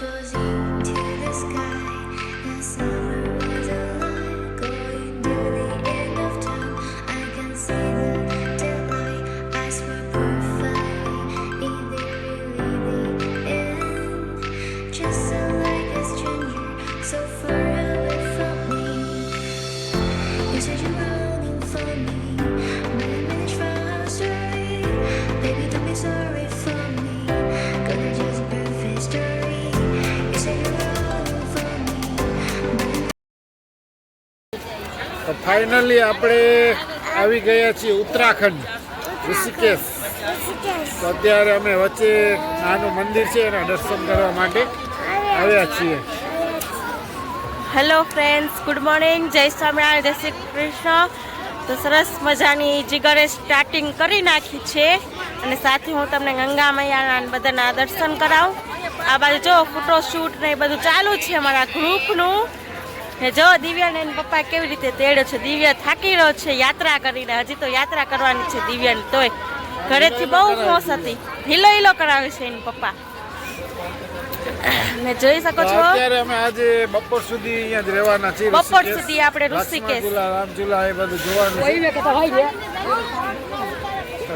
muffles to the sky. તો finally આપણે આવી ગયા છીએ ઉત્તરાખંડ ઋષિકેશ. તો અત્યારે અમે વચ્ચે નાનું મંદિર છે એના દર્શન કરવા માટે આવ્યા છીએ. હેલો ફ્રેન્ડ્સ ગુડ મોર્નિંગ જય સ્વામિનારાયણ જય શ્રી કૃષ્ણ. તો સરસ મજાની જીગરે સ્ટાર્ટિંગ કરી નાખી છે. અને સાથે હું તમને ગંગા મૈયાના બધાના દર્શન કરાવું. આ બાજુ જો ફોટો શૂટ ને એ બધું ચાલુ છે અમારા ગ્રુપનું ને જો દિવ્યાને એના પપ્પા કેવી રીતે તેડ્યો છે? દિવ્યા થાકી રહ્યો છે યાત્રા કરીને. હજી તો યાત્રા કરવાની છે દિવ્યાને તોય. ઘરેથી બહુ ખોશ હતી. હિલો હિલો કરાવે છે એના પપ્પા. ને જોઈ શકો છો. અત્યારે અમે આજે બપોર સુધી અહીંયા જ રહેવાના છીએ બપોર સુધી આપણે ઋષિકેશ. લક્ષ્મણ ઝૂલા, રામ ઝૂલા એ બધું જોવાનું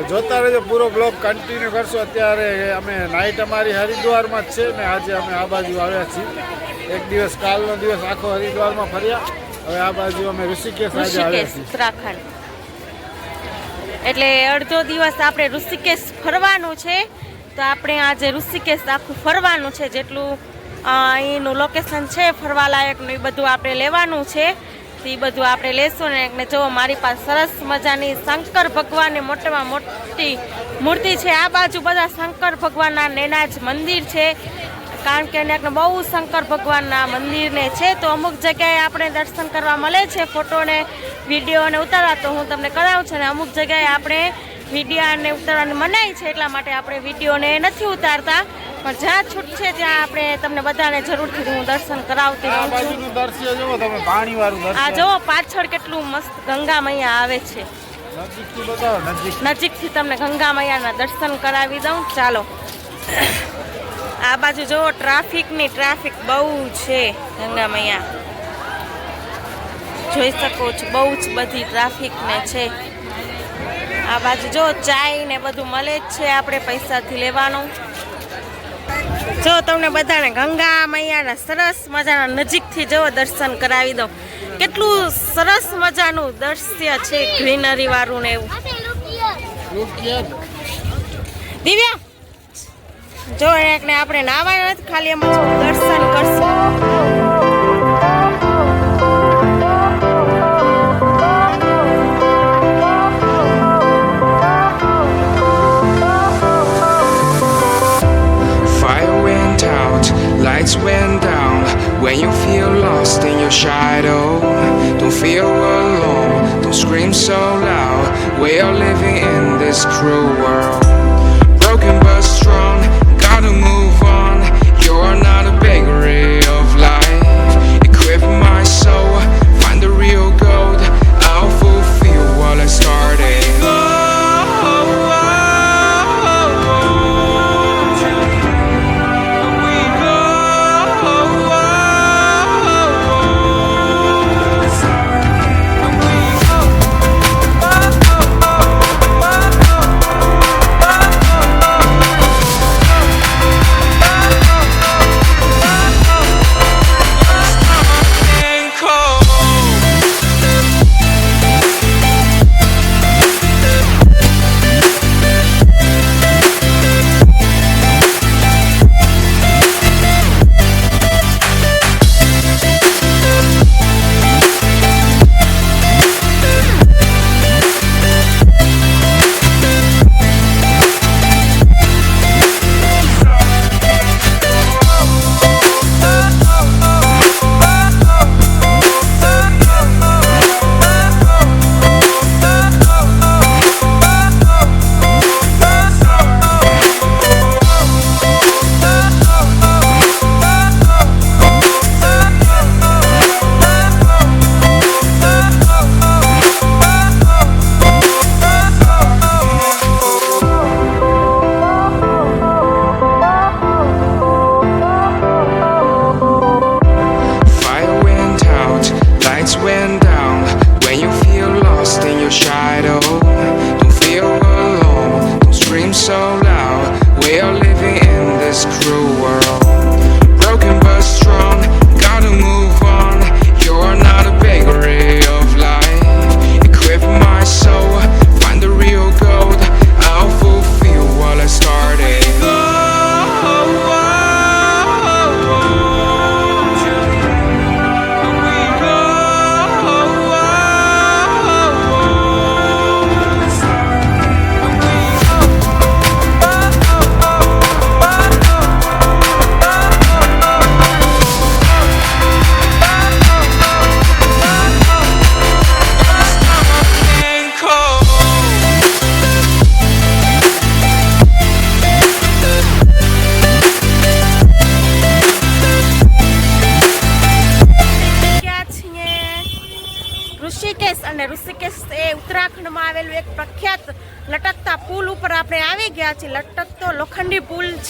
જોતા રહેજો પૂરો બ્લોક કન્ટિન્યુ કરશો. અત્યારે અમે નાઇટ અમારી હરિદ્વારમાં જ છે ને આજે અમે આ બાજુ આવ્યા છીએ. એક દિવસ કાલનો દિવસ આખો હરિદ્વારમાં ફર્યા. હવે આ બાજુ અમે ઋષિકેશ આજે આવ્યા છીએ. એટલે અડધો દિવસ આપણે ઋષિકેશ ફરવાનું છે. તો આપણે આજે ઋષિકેશ આખું ફરવાનું છે જેટલું અહીંનું લોકેશન છે ફરવાલાયકનું એ બધું આપણે લેવાનું છે. એ બધું આપણે લેશું ને જો મારી પાસે સરસ મજાની શંકર ભગવાનની મોટામાં મોટી મૂર્તિ છે, આ બાજુ બધા શંકર ભગવાનના નેના જ મંદિર છે. કારણ કે અહીંયા બહુ શંકર ભગવાનના મંદિરને છે, તો અમુક જગ્યાએ આપણે દર્શન કરવા મળે છે ફોટોને, વિડીયોને વીડિયો ઉતારવા, તો હું તમને કરાવું છું અને અમુક જગ્યાએ આપણે વીડિયો ને ઉતારવાની મનાઈ છે એટલા માટે આપણે વિડીયોને નથી ઉતારતા. પણ જ્યાં છૂટ છે ત્યાં આપણે તમને બધાને જરૂરથી હું દર્શન કરાવતી આ રહું છું. બાજુનું જુઓ પાછળ કેટલું મસ્ત ગંગા મૈયા આવે છે. નજીકથી તમને ગંગા મૈયાના દર્શન કરાવી દઉં. ચાલો. આ બાજુ જુઓ ટ્રાફિકની ટ્રાફિક બહુ છે ગંગા મૈયા જોઈ શકો છો બહુ જ બધી ટ્રાફિકને છે. આ બાજુ જો ચાય ને બધું મળે જ છે, આપણે પૈસાથી લેવાનું. જો તમને બધાને ગંગા મૈયાના સરસ મજાના નજીકથી જો દર્શન કરાવી દઉં. કેટલું સરસ મજાનું દ્રશ્ય છે ગ્રીનરી વાળું ને એવું. દિવ્યા! જો એકને આપણે નાવા નથી, ખાલી એમ દર્શન કરશું.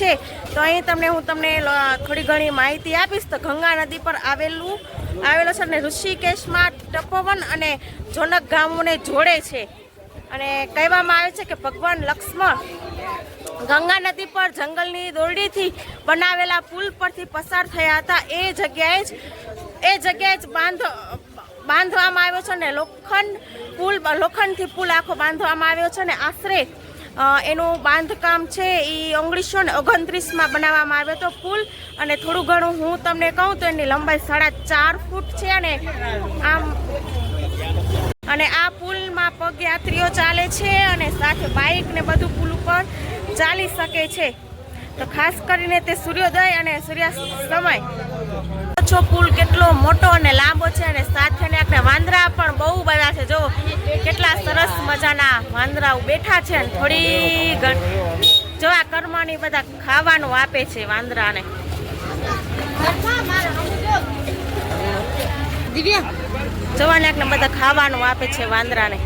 છે. તો અહીં તમને હું તમને થોડી ઘણી માહિતી આપીશ. તો ગંગા નદી પર આવેલું, આવેલો છે અને ઋષિકેશમાં તપોવન અને જોનક ગામોને જોડે છે. અને કહેવામાં આવે છે કે ભગવાન લક્ષ્મણ ગંગા નદી પર જંગલની દોરડીથી બનાવેલા પુલ પરથી પસાર થયા હતા. એ જગ્યાએ જ, એ જગ્યાએ જ બાંધ, બાંધવામાં આવ્યો છે અને લોખંડ પુલ, લોખંડથી પુલ આખો બાંધવામાં આવ્યો છે અને આશરે એનું બાંધકામ છે એ ઓગણીસો ને ઓગણત્રીસમાં બનાવવામાં આવ્યો હતો પુલ. અને થોડું ઘણું હું તમને કહું તો એની લંબાઈ સાડા ચાર ફૂટ છે અને આમ અને આ પુલમાં પગયાત્રીઓ ચાલે છે અને સાથે બાઇક ને બધું પુલ ઉપર ચાલી શકે છે. તો ખાસ કરીને તે સૂર્યોદય અને સૂર્યાસ્ત સમય. છો પુલ કેટલો મોટો અને લાંબો છે અને સાથે આપણે વાંદરા પણ બહુ બધા છે. જો કેટલા સરસ મજાના વાંદરાઓ બેઠા છે અને થોડી જો આ કર્મની બધા ખાવાનું આપે છે વાંદરાને. દિવ્યા. જવાને એકને બધા ખાવાનું આપે છે વાંદરાને.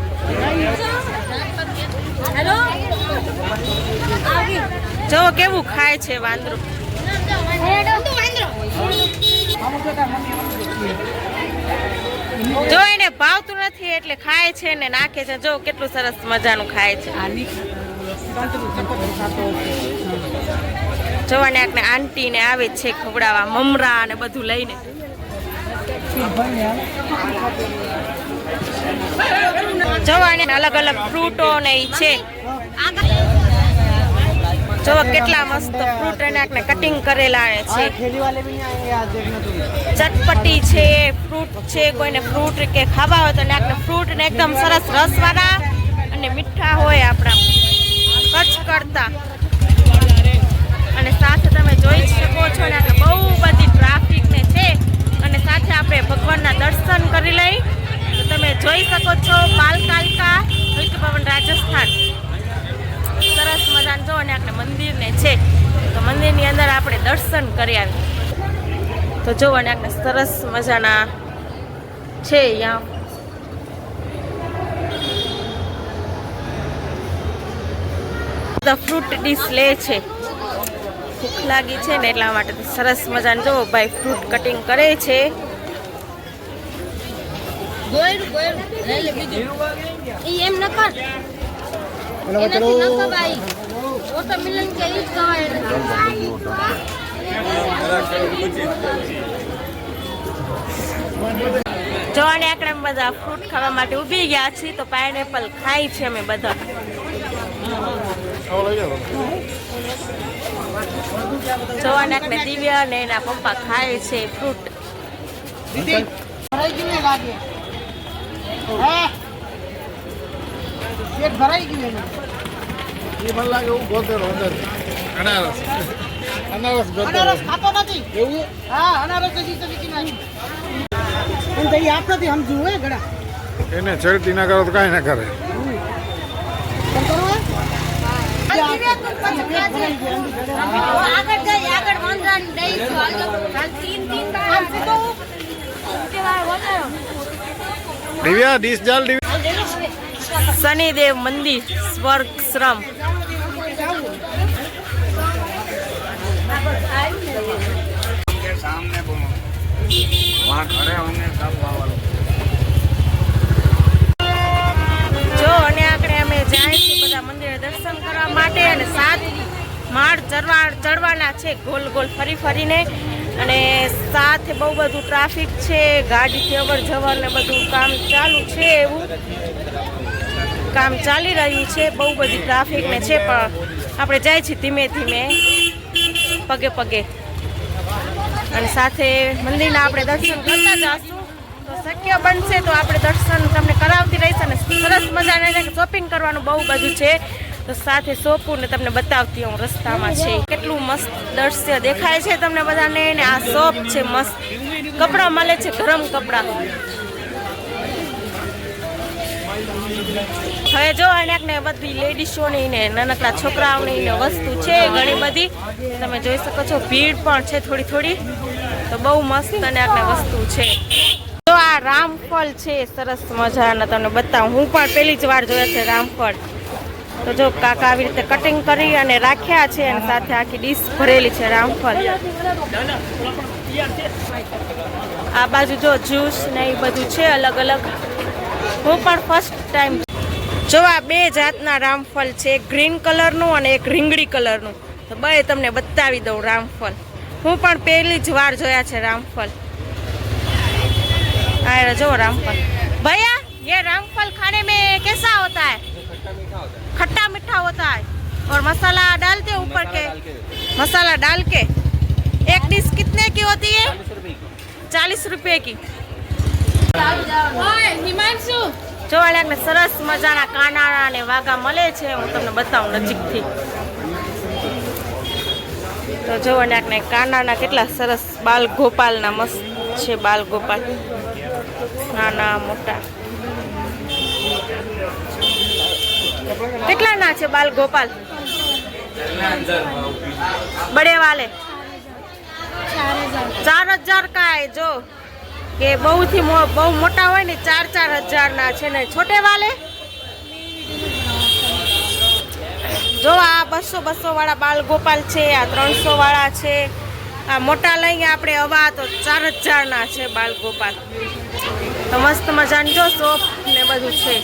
જો કેવું ખાય છે વાંદરું. જો એને ભાવતું નથી એટલે ખાય છે ને નાખે છે. જો કેટલું સરસ મજાનું ખાય છે. જોવાને આંટી ને આવે છે ખવડાવવા મમરા ને બધું લઈને. જોવાને અલગ અલગ ફ્રૂટો ને છે. જો કેટલા મસ્ત ફ્રૂટ એને આપણે કટિંગ કરેલા છે. ચટપટી છે ફ્રૂટ છે કોઈને ફ્રૂટ કે ખાવા હોય તો આપણે ફ્રૂટ ને એકદમ સરસ રસવાળા અને મીઠા હોય આપણા. કચ્છ કરતા. અને સાથે તમે જોઈ શકો છો ને આપણે બહુ બધી ટ્રાફિક ને છે. અને સાથે આપણે ભગવાનના દર્શન કરી લઈ. તમે જોઈ શકો છો પાલકાલકા હલકી પવન રાજસ્થાન સરસ મજાનું જો અને મંદિરને છે. તો મંદિરની અંદર આપણે દર્શન કરી આવી તો જોવો અને આપણે સરસ મજાના છે અહીંયા ફ્રૂટ ડીશ લે છે. ભૂખ લાગી છે ને એટલા માટે તો સરસ મજાનું જો ભાઈ ફ્રૂટ કટિંગ કરે છે. ઈ એમ ન કર ન વોટરમેલન કે ઈ જ ખવાય જો અને આપણે બધા ફ્રૂટ ખાવા માટે ઊભી ગયા છીએ તો પાઇનેપલ ખાય છે અમે બધા. જો અને આપણે દિવ્યા અને એના પપ્પા ખાય છે ફ્રૂટ. ભરાઈ ગયું લાગે ભરાઈ ગયું એ મને લાગે હું ગોતેલો અંદર અનારસ અનારસ ગોતેલો અનારસ ખાતો નથી એવું હા અનારસ હજી તો વીકી નાખ્યું એમ તો એ આપણાથી સમજવું હોય ઘણા એને છેડતી ના કરો તો કાંઈ ના કરે કેમ કરવું હોય? આગળ જઈ આગળ વાંદરાને દઈશું હાલો હાલ તીન તીન આમ સીધો કેવાય વગાડો દિવ્યા ડીશ જાલ દિવ્યા શનિદેવ મંદિર સ્વર્ગ શ્રમ જો, અને આપણે અમે જાય છીએ બધા મંદિરે દર્શન કરવા માટે અને સાત માળ ચડવા ચડવાના છે ગોલ ગોલ ફરી ફરીને. અને સાથે બહુ બધું ટ્રાફિક છે, ગાડીથી અવર જવર ને બધું કામ ચાલુ છે એવું. કામ ચાલી રહ્યું છે, બહુ બધી ટ્રાફિક ને છે, પણ આપણે જાય છે ધીમે ધીમે, પગે પગે. અને સાથે મંદિરના આપણે દર્શન કરતા જાશું. તો શક્ય બનશે તો આપણે દર્શન તમને કરાવતી રહીશ અને સરસ મજાને શોપિંગ કરવાનું બહુ બધું છે. તો સાથે શોપું ને તમને બતાવતી હું રસ્તામાં છે. કેટલું મસ્ત દ્રશ્ય દેખાય છે તમને બધાને. ને આ શોપ છે મસ્ત. કપડાં મળે છે ગરમ કપડાં. હવે જો અનેક ને બધી લેડીઝોની ને નાનકડા છોકરાઓની ને વસ્તુ છે, ઘણી બધી. તમે જોઈ શકો છો, ભીડ પણ છે થોડી થોડી. તો બહુ મસ્ત અનેક ને વસ્તુ છે. તો આ રામફળ છે, સરસ મજાના તમને બતાવું. હું પણ પહેલી જ વાર જોયા છે રામફળ. તો જો કાકા આવી રીતે કટિંગ કરી અને રાખ્યા છે અને સાથે આખી ડીશ ભરેલી છે રામફળ. આ બાજુ જો જ્યુસ ને એ બધું છે અલગ અલગ. હું પણ ફર્સ્ટ ટાઈમ જો આ બે જાતના રામફળ છે એક ગ્રીન કલરનું અને એક રીંગણી કલરનું તો બે તમને બતાવી દઉં રામફળ હું પણ પહેલી જ વાર જોયા છે રામફળ આ रहा, जो रामफल भैया ये रामफल खाने में कैसा होता है खट्टा मीठा होता है और मसाला डालते हैं ऊपर के मसाला डाल के एक डिश कितने की होती है चालीस रुपये की હિમાંશુ જો ને સરસ મજાના કાનાળા અને વાઘા મળે છે હું તમને બતાવું નજીકથી. તો જો ને કાનાના કેટલા સરસ બાલ ગોપાલના મસ્ત છે બાલ ગોપાલ નાના મોટા. કેટલાના છે બાલ ગોપાલ બડે વાલે ચાર હજાર કાય જો. કે બહુ થી મો- બહુ મોટા હોય ને ચાર ચાર હજાર ના છે ને. છોટે વાલે? જો આ બસો બસો વાળા બાલ ગોપાલ છે, આ ત્રણસો વાળા છે, આ મોટા લઈએ આપણે અવા તો ચાર હજારના છે બાલ ગોપાલ. તો મસ્ત મજાની જો શોપ ને બધું છે.